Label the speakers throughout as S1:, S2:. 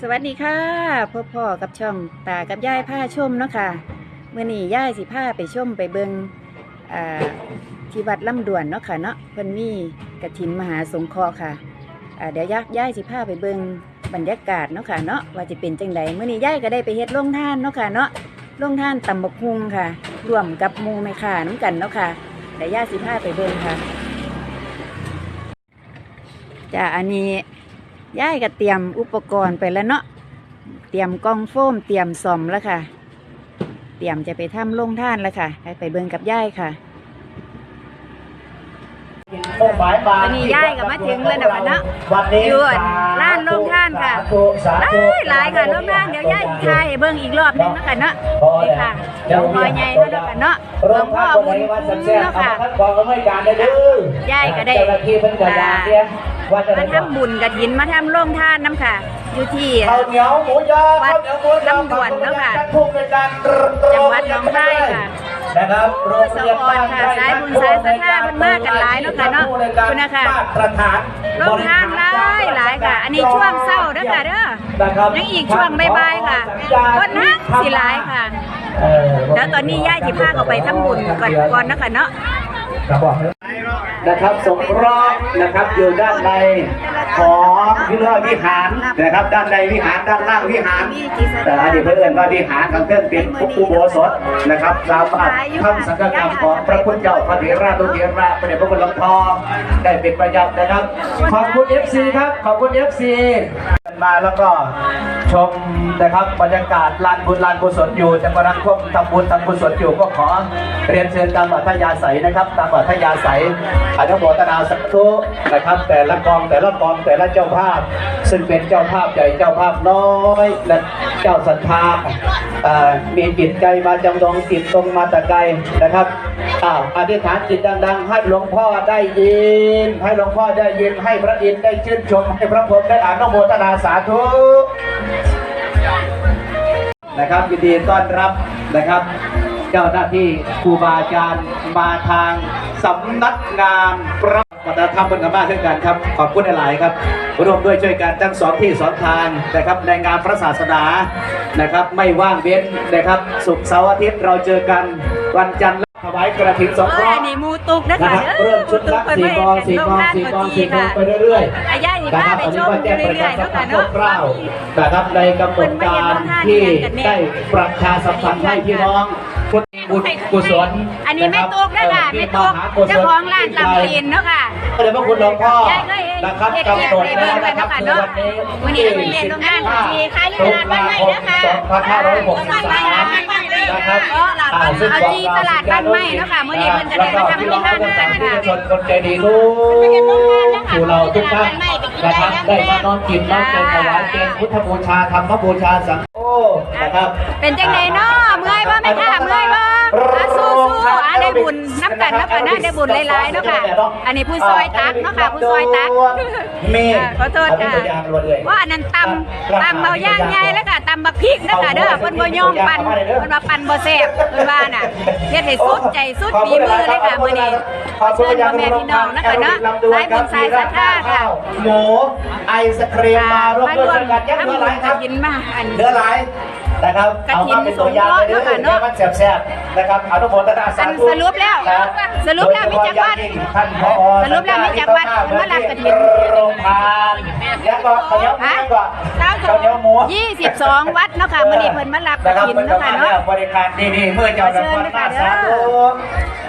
S1: สวัสดีค่ะพ่อพ่อกับช่องตากับยายผ้าชมเนาะค่ะเมื่อนี้ยายสิผ้าไปชมไปเบิงอ่าที่วัดลำดวนเนาะค่ะเนาะเพิ่นมีกระถินมหาสงเคราะห์ค่ะอ่าเดี๋ยวยักยายสิผ้าไปเบิงบรรยากาศเนาะค่ะเนาะว่าจะเป็นจังไดเมื่อนี้ยายก็ได้ไปเฮ็ดโรงทานเนาะค่ะเนาะโรงทานตำบกฮุงค่ะรวมกับหมูแม่ค้าน้ำกันเนาะค่ะเดี๋ยวยายสิผ้าไปเบิงค่ะจ้าอันนี้ ย่ายก็เตรียมอุปกรณ์ไปแล้วเนาะ เตรียมกล้องโฟม เตรียมซ่อมแล้วค่ะ เตรียมจะไปทำโรงท่านแล้วค่ะให้ไปเบิ่งกับย่ายค่ะวันนี้ย่ายก็มาถึงแล้วนะคะเนาะ
S2: วันนี้
S1: อยู่ร้านโรงทานค่ะ
S2: สาธุสา
S1: หลา
S2: ธุ
S1: ยหลายค่ะโรงท่านเดี๋ยวย่ายสิทายให้เบิ่งอีกรอบหนึงเนาะค่ะเนาะนี่ค่ะหลวงพ่อใหญ่เนาะเนาะค่ะเนาะหล
S2: โร
S1: ว
S2: ง
S1: งพ่
S2: พ่
S1: อ
S2: อ
S1: บุ
S2: บุ
S1: ญ
S2: ญ
S1: คุ้
S2: คุ้
S1: ม
S2: มเนาะ
S1: เนาะ
S2: ค่ะ
S1: ค่ะ
S2: กองอำนวยการได้เด้อย่า
S1: ยก็ได้
S2: เจ้าหน้าที่เป็นกระดาษเนี่ยว่าจะ
S1: มาทำบุญกระถินมาทำโรงท่านน้ำค่ะ อยู่ที่
S2: ข้าวเหนียวหมูยอ
S1: วัด
S2: ข้าวเหนียวหมูยอ
S1: ลำดวนเนาะค่ะ
S2: ทุกในการ
S1: จังหวัดหนองคายค่ะ
S2: นะครับโรง
S1: ส
S2: เรียน
S1: วรรค์ค่ะสายบุญสายศรัทธาเพิ่นมากันหลายเนาะค่ะเนาะคุณนะคะ
S2: มาตรฐาน
S1: โรงทานหลายหลายค่ะ อันนี้ช่วงเศร้าเด้อค่ะเด้อ
S2: นะครับ
S1: ยังอีกช่วงบ่ายๆค่ะคนนักสิหลายค่ะ
S2: เออ
S1: แล้วตอนนี้ย่าจิพาเขาไปทำบุญก่อนก่อนเนาะคะเนาะ
S2: ครับนะครับสงเคราะห์นะครับอยู่ด้านในของวิหาวิหารนะครับด้านในวิหารด้านล่างวิหาร แต่อันนี้เพื่อนว่าวิหารทางเครื่องเป็นอุโบสถนะครับสามารถทำสังฆกรรมของพระพุทธเจ้าพระเถระตุเถระพระเดชพระคุณหลวงพ่อได้เป็นประยับนะครับ ขอบคุณ FC ครับ ขอบคุณเอฟซีกันมาแล้วก็ชมนะครับบรรยากาศลานบุญลานกุศลอยู่จังหวัดรังควบทำบุญทำกุศลอยู่ก็ขอเรียนเชิญตามบัตยาศัยนะครับ ตามบัตยาศัยอนุโมทนาสักทุนะครับ แต่ละกองแต่ละกองแต่ละเจ้าภาพ ซึ่งเป็นเจ้าภาพใหญ่เจ้าภาพน้อยและเจ้าศรัทธา มีจิตใจมาจำลองจิตตรงมาแตะไกลนะครับอ้าวอธิษฐานจิตดัง ๆ ให้หลวงพ่อได้ยิน ให้หลวงพ่อได้ยินให้พระอินทร์ได้ชื่นชม ให้พระพรหมได้อ่านุโมทนาสาธุนะครับยินดีต้อนรับนะครับ เจ้าหน้าที่ครูบาอาจารย์มาทาง สำนักงานพระวัฒนธรรมเป็นกันมากเช่นกันครับ ขอบคุณหลายๆครับร่วมด้วยช่วยกันทั้งสอนที่สอนทางนะครับในงานพระศาสนานะครับ ไม่ว่างเว้นนะครับศุกร์เสาร์อาทิตย์เราเจอกันวันจันทร์ถวายกระถิ่นสงเค
S1: เอ้ย
S2: ราะ
S1: อั
S2: ห์
S1: นนี้หมูตุกนะ
S2: นะคะครับ
S1: เด้อ
S2: เริ่มชุดละ
S1: เพิ่น
S2: สี่
S1: ไม่
S2: กอง
S1: เห็น
S2: สี่
S1: โรง
S2: กอง
S1: ทาน
S2: สี่
S1: ก่
S2: ก
S1: อ
S2: อนง
S1: ที
S2: สี่กอง
S1: ค่ะ
S2: ไปเรื่อยๆ
S1: อาย่าสิ
S2: นะ
S1: พา
S2: ครับ
S1: ไป
S2: อัน
S1: ช
S2: นี้
S1: ม
S2: ก็แจ้งประ
S1: เรื่
S2: ชา
S1: อยๆ
S2: สั
S1: เนาะ
S2: มพั
S1: ค่ะ
S2: นธ์
S1: เนาะ
S2: คร่าวๆนะครับในกำหนดการที่ได้ประชาสัมพันธ์ให้พี่น้อง พุทธบุญกุศล
S1: อันนี้ไม่ตุกนะค่ะไม่ตุกเจ้าของร้านตำลีนเนาะค่ะ
S2: ก็เลยพระคุณหลวงพ่อยา
S1: ยก็เห็น
S2: นะครับ
S1: เฮ็ด
S2: กำหนดแล้วนะครับ
S1: เฮ็ด
S2: คือ
S1: เฮ็
S2: วัน
S1: ด
S2: นี้
S1: เฮ็ดเฮ็ดโรงงานของที่ขาย
S2: ตุ
S1: ร้านบ้านใหม่นะคะ
S2: 2563นะครับ
S1: เอาจีตลาดบ้านใหม่เนาะค่ะมื้อนี้เพิ่นก็ได้มาทำที่บ้านด้วยกันค่ะ
S2: ชนคนใจดีทุกผู้เราทุกท่านนะครับได้มานอนกินนอนเจนถวายเป็นพุทธบูชาธรรมบูชาสังฆโอ้ นะครับ
S1: เป็นจังไดเนาะเมื่อยบ่แม่ค่ะเมื่อยบ่อะสู้ๆอะได้บุญน้ำกันเนาะค่ะนะได้บุญหลายๆเนาะค่ะ อันนี้ผู้ซอยตักเนาะค่ะผู้ซอยตัก
S2: เมฆ
S1: ขอโทษค่ะว่าอันนั้นตำตำเบาย่างใหญ่แล้วค่ะตำบักพริกนะคะเด้อเพิ่นบ่ยอมปั่นเพิ่นว่าปั่นบ่แซ่บเพิ่นว่าน่ะเฮ็ดให้สุดใจสุดฝีมือเลยค่ะมื้อนี้ขอเชิญพ่อแม่พี่น้องนะคะเนาะสายบุญสายศรัทธาค่ะ
S2: หมูไอศครีมมาร่วม
S1: มา
S2: ด้
S1: ร
S2: ว
S1: วยม
S2: กันยัง
S1: ทำ
S2: เหลือ
S1: บุ
S2: หลา
S1: ญ
S2: ย
S1: ก
S2: ครั
S1: ระ
S2: บ
S1: ถินมาอัน
S2: เหลือหลายนะครับ
S1: กฐิน
S2: เอามาเป็นตัวอย่างเลยเด้อ
S1: สงเคราะห์เนาะค่ะเนาะ
S2: มันแซ่บๆนะครับอนุโมทนาสา
S1: อัน
S2: ธุ
S1: สรุปแล้ว
S2: นะ
S1: สรุปแล้วมีจักรวาล
S2: ท่านผอ
S1: สรุปแล้วมีจักรวาลมารับกฐิน
S2: โรงทานแล้วก็ข้าวเหนียวหมู
S1: ฮะ
S2: ก็ข้าวเหนียวหมู
S1: 22วัดเนาะค่ะมื้อนี้เพิ่นมารับกฐินเนาะค่ะเนาะ
S2: บริการดีๆเมื่อเจ้าดำวันหน้าสาธุ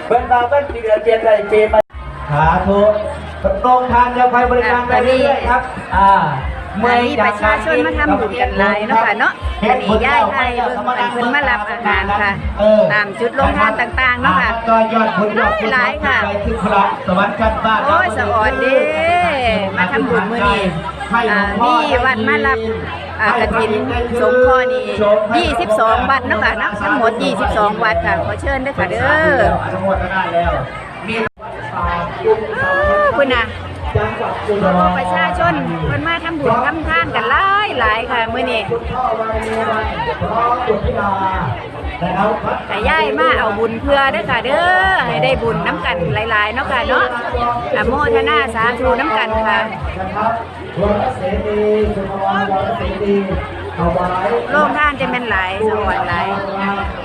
S2: เพิ่นมาเพิ่นปีเดือนเปลี่ยนใจปีมาสาธุโรงทานยังไปบริการไปเรื่อยๆครับ อ่า
S1: อันนี้ประชาชนมาทำบุญกันหลายเนาะค่ะเนาะอันนี้ย่ายไทยเบิ่งกันเพิ่นมารับอาหารค่ะ ตามจุดลงทานต่างๆเนาะค่ะ
S2: ก็ยอดบุญยอด
S1: หลายค่ะ
S2: ไปถึงพระสวรรค์ชั้นบ้าน
S1: โอ้ยสะอ่อนเด้มาทำบุญมื้อนี้อ่ามีวัดมารับอ่ากฐินสงเคราะห์นี่ 22 วัดเนาะค่ะเนาะทั้งหมด 22 วัดค่ะ ขอเชิญด้วยค่ะเด้อ
S2: อนุโมทนาแล้วมี
S1: คุณน่ะ
S2: เพราะ
S1: ว่าประชาชนเพิ่นมาทำบุญทำทานกันหลายหลายค่ะมื้อนี้
S2: คุณพ่อวารีวันพร้อมจุดพิลานะครับ
S1: แต่ย่ายมาเอาบุญเพื่อเด้อค่ะเด้อให้ได้บุญน้ำกันหลายๆเนาะค่ะเนาะอโมทนาสาธุน้ำกันค่ะ
S2: นะครับวรเสนีสุภวรรณวรเสนีถวาย
S1: โรงทานจะเป็นหลายสวรรค์หลาย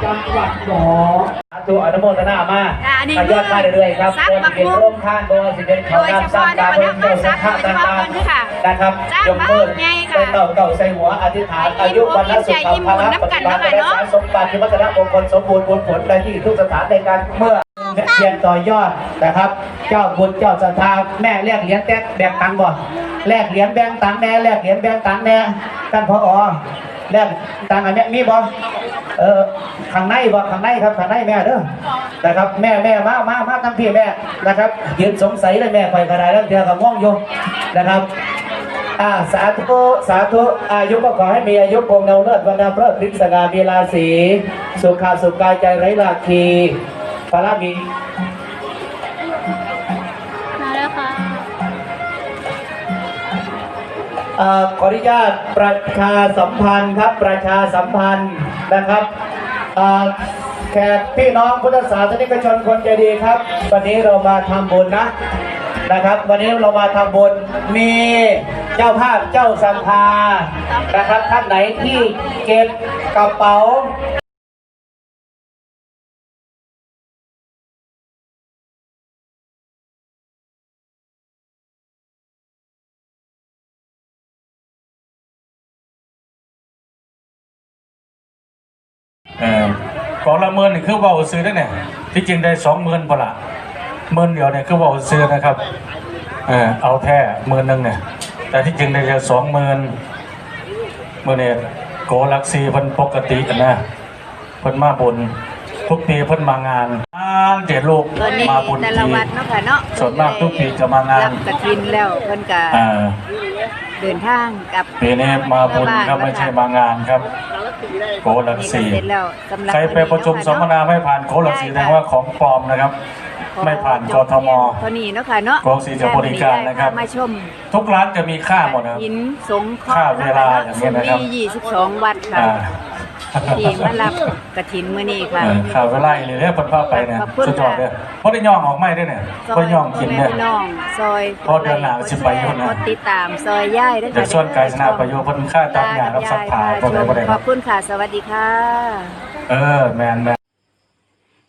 S2: จังหวัดหนองตัวอนุโมทนามา
S1: อ่าอันนี้
S2: ขยอดมาเรื่อยๆครับ
S1: ซัก
S2: ตัว
S1: บัก
S2: เป็น
S1: มุก
S2: ร่มท่านตัวสิเป็นเขาน้ำสร้างการเป็นเจ้าสังฆต่างๆนะครับ
S1: จ้าง
S2: ยกมือ
S1: บักใหญ่ค่ะ
S2: เป็นเต่าเต่าใส่หัวอธิษฐานอายุวันละสุขภาพละปฏิบัติและสารสมบัติที่วัฒนมงคลสมบูรณ์ผลผลในที่ทุกสถานในการเมื่อเพียนต่อยอดนะครับ เจ้าบุญเจ้าศรัทธาแม่แลกเหรียญแตกแบ่งตังค์บ่ แลกเหรียญแบงตังแน่แลกเหรียญแบงตังแน่ท่านพอแลกตังอันนี้มีบ่เออข้างในบ่ข้างในครับข้างในแม่เด้อนะครับ แม่แม่มามามาทั้งพี่แม่นะครับยืนสงสัยเลยแม่คอยกระไดแล้วเดี๋ยวกับง่วงอยู่นะครับอ่าสาธุสาธุอายุก็ขอให้มีอายุคงเนาเลิศวันนาเพลิดพริกสง่ามีราศีสุขาสุขกายใจไร้ราคีพระมี ขออนุญาตประชาสัมพันธ์ครับประชาสัมพันธ์นะครับแขกพี่น้องพุทธศาสนิกชนคนใจดีครับ วันนี้เรามาทำบุญนะนะครับ วันนี้เรามาทำบุญมีเจ้าภาพเจ้าสัมภานะครับท่านไหนที่เก็บกระเป๋า
S3: เออของละเมินนี่คือเบาซื้อได้เนี่ยที่จริงได้สองหมื่นพอละหมื่นเดียวเนี่ยคือเบาซื้อนะครับเออเอาแท้หมื่นหนึ่งเนี่ยแต่ที่จริงได้แค่สองหมื่นเมื่อเนี่ยโกลักซีเพิ่นปกติกันนะเพิ่นมาบุญทุกปีเพิ่นมางานงานเด็ดลูก
S1: ตอนนี้
S3: มาบุญ
S1: แต่
S3: ที
S1: ละวัดเนาะค่ะเนาะ
S3: ส่วนมากทุกปีจะมางาน
S1: รับกฐินแล้วเพิ่นก็
S3: อ่า
S1: เดินทางกลับ
S3: ปีนี้มาบุญครับไม่ใช่มางานครับ โกลัก
S1: นี่ก็
S3: ซี
S1: เสร็จแล้วสำหรับ
S3: ใครไปประชุมสัมมนาไม่ผ่านโกลักสีแสดงว่าของปลอมนะครับ ไม่ผ่านกทม
S1: เท่านี้เนาะค่ะเนาะ
S3: กองศรีจะบริการนะครับ
S1: มาชม
S3: ทุกร้านจะมีค่าหมดนะครับ
S1: หินสงเคราะ
S3: ค่า
S1: ห์
S3: เวลาอย่างเงี้ยนะครับ
S1: มี22 วัดค่ะ
S3: อ่า
S1: ที่มารับกฐินมื้อนี้ค่ะ
S3: เออข่าวเวลาอีกเลยเนี่ยเพิ่นพาไปเนี่ย
S1: ขอบคุณ
S3: สุดยอดเลยเพราะได้ย่องออกไม่ได้เนี่ยเพราะย่องกินเนี่ย
S1: ซอพ่อแม่พี่น้องซอย
S3: พอเดือนหน้าสิไปอยู่นะ
S1: กดติดตามซอยย่ายด้วย
S3: เดี๋ยวส่วนไก่ชนะประโยชน์เพิ่นค่าตัดหญ้ารับสักผ้าพวกนี้บ่ได้
S1: ขอบคุณค่ะ สวัสดีค่ะ
S3: เออแมนแมน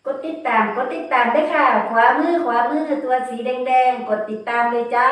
S1: กดติดตามกดติดตามด้วยค่ะ ขวามือขวามือตัวสีแดงๆ กดติดตามเลยจ้า